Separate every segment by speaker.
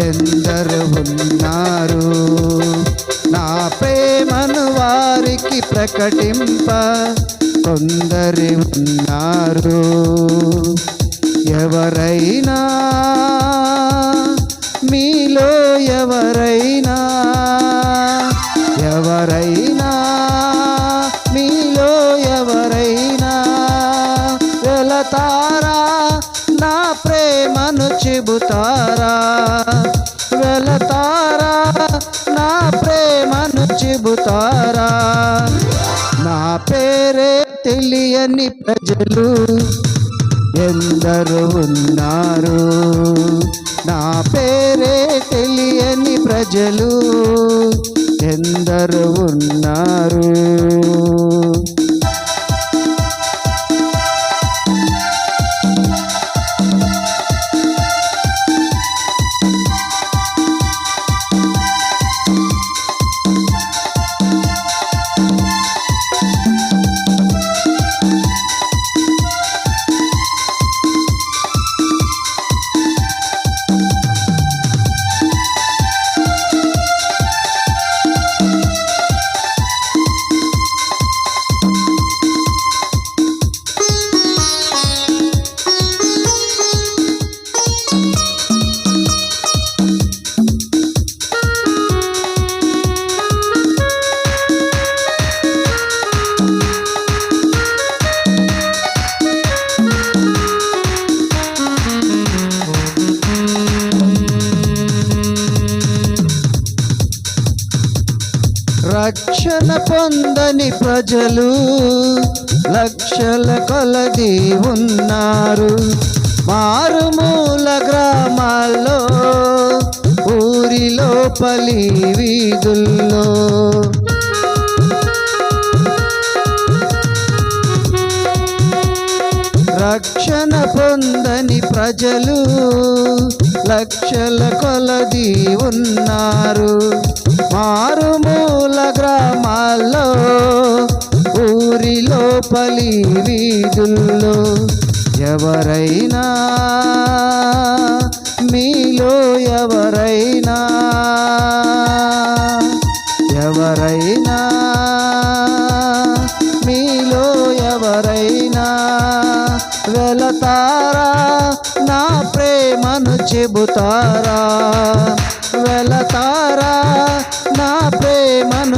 Speaker 1: ఎందరు ఉన్నారు? నా ప్రేమను వారికి ప్రకటింప కొందరి ఉన్నారు. ఎవరైనా మీలో ఎవరైనా ఎవరైనా మీలో ఎవరైనా వెళతారా? నా ప్రేమను చెబుతారా? వెళతారా? నా ప్రేమను చెబుతారా? నా పేరే తెలియని ప్రజలు ఎందరు ఉన్నారు. నా పేరే తెలియని ప్రజలు ఎందరు ఉన్నారు. రక్షణ పొందని ప్రజలు లక్షల కొలది ఉన్నారు. మారుమూల గ్రామాల్లో ఊరిలో పలి వీధుల్లో. రక్షణ పొందని ప్రజలు లక్షల కొలది ఉన్నారు. మారుమూల గ్రామాల్లో ఊరిలో పలి వీధుల్లో ఎవరైనా మీలో ఎవరైనా ఎవరైనా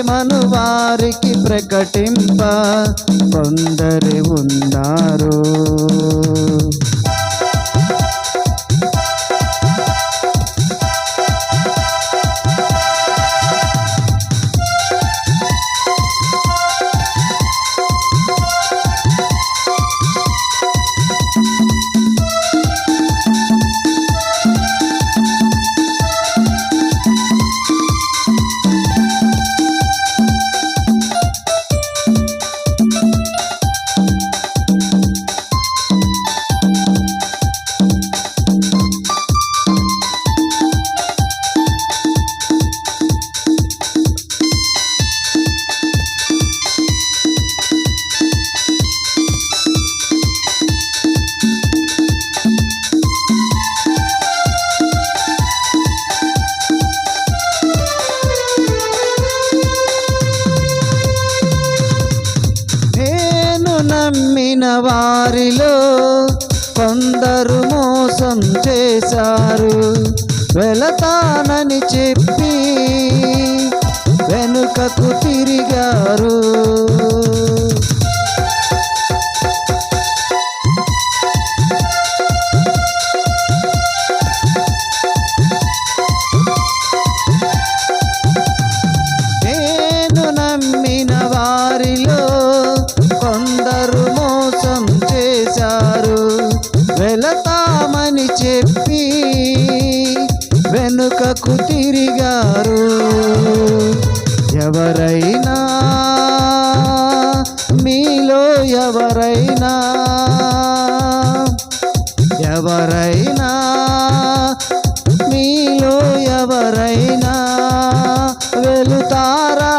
Speaker 1: ప్రేమను వారికి ప్రకటింప కొందరి ఉన్నారు. నమ్మిన వారిలో కొందరు మోసం చేశారు. వెళతానని చెప్పి వెనుకకు తిరిగారు. వెనుకకు తిరిగారు. ఎవరైనా మీలో ఎవరైనా ఎవరైనా మీలో ఎవరైనా వెళుతారా?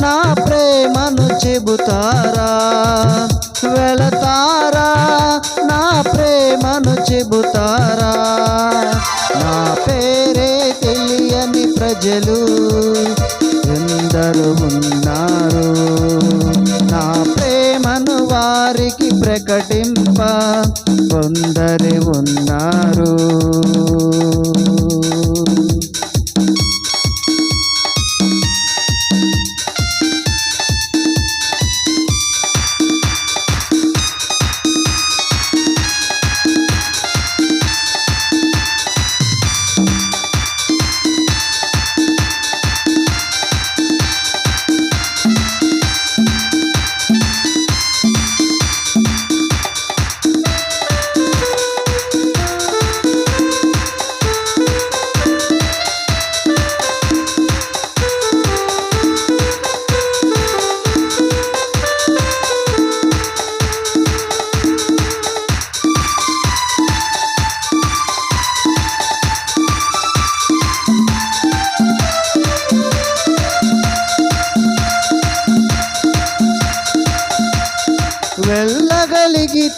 Speaker 1: నా ప్రేమను చెబుతారా? ప్రజలు ఎందరు ఉన్నారు. నా ప్రేమను వారికి ప్రకటింప కొందరు ఉన్నారు.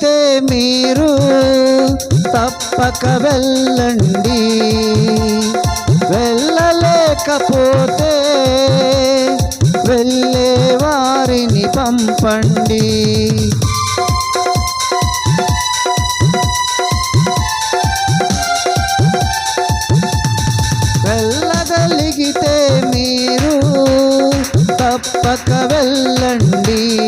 Speaker 1: అయితే మీరు తప్పక వెళ్ళండి. వెళ్ళలేకపోతే వెళ్ళే వారిని పంపండి. వెళ్ళగలిగితే మీరు తప్పక వెళ్ళండి.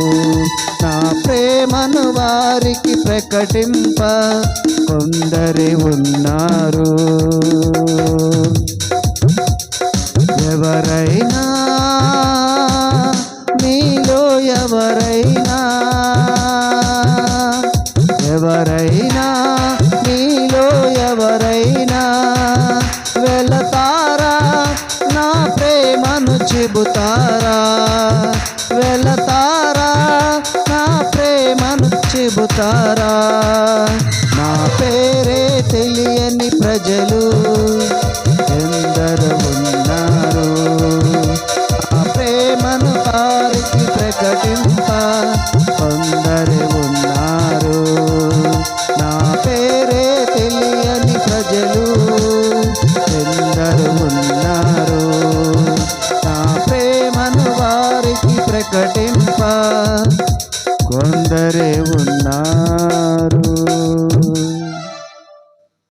Speaker 1: ప్రేమను వారికి ప్రకటింప కొందరి ఉన్నారు. ఎవరైనా చెబుతారా? నా పేరే తెలియని ప్రజలు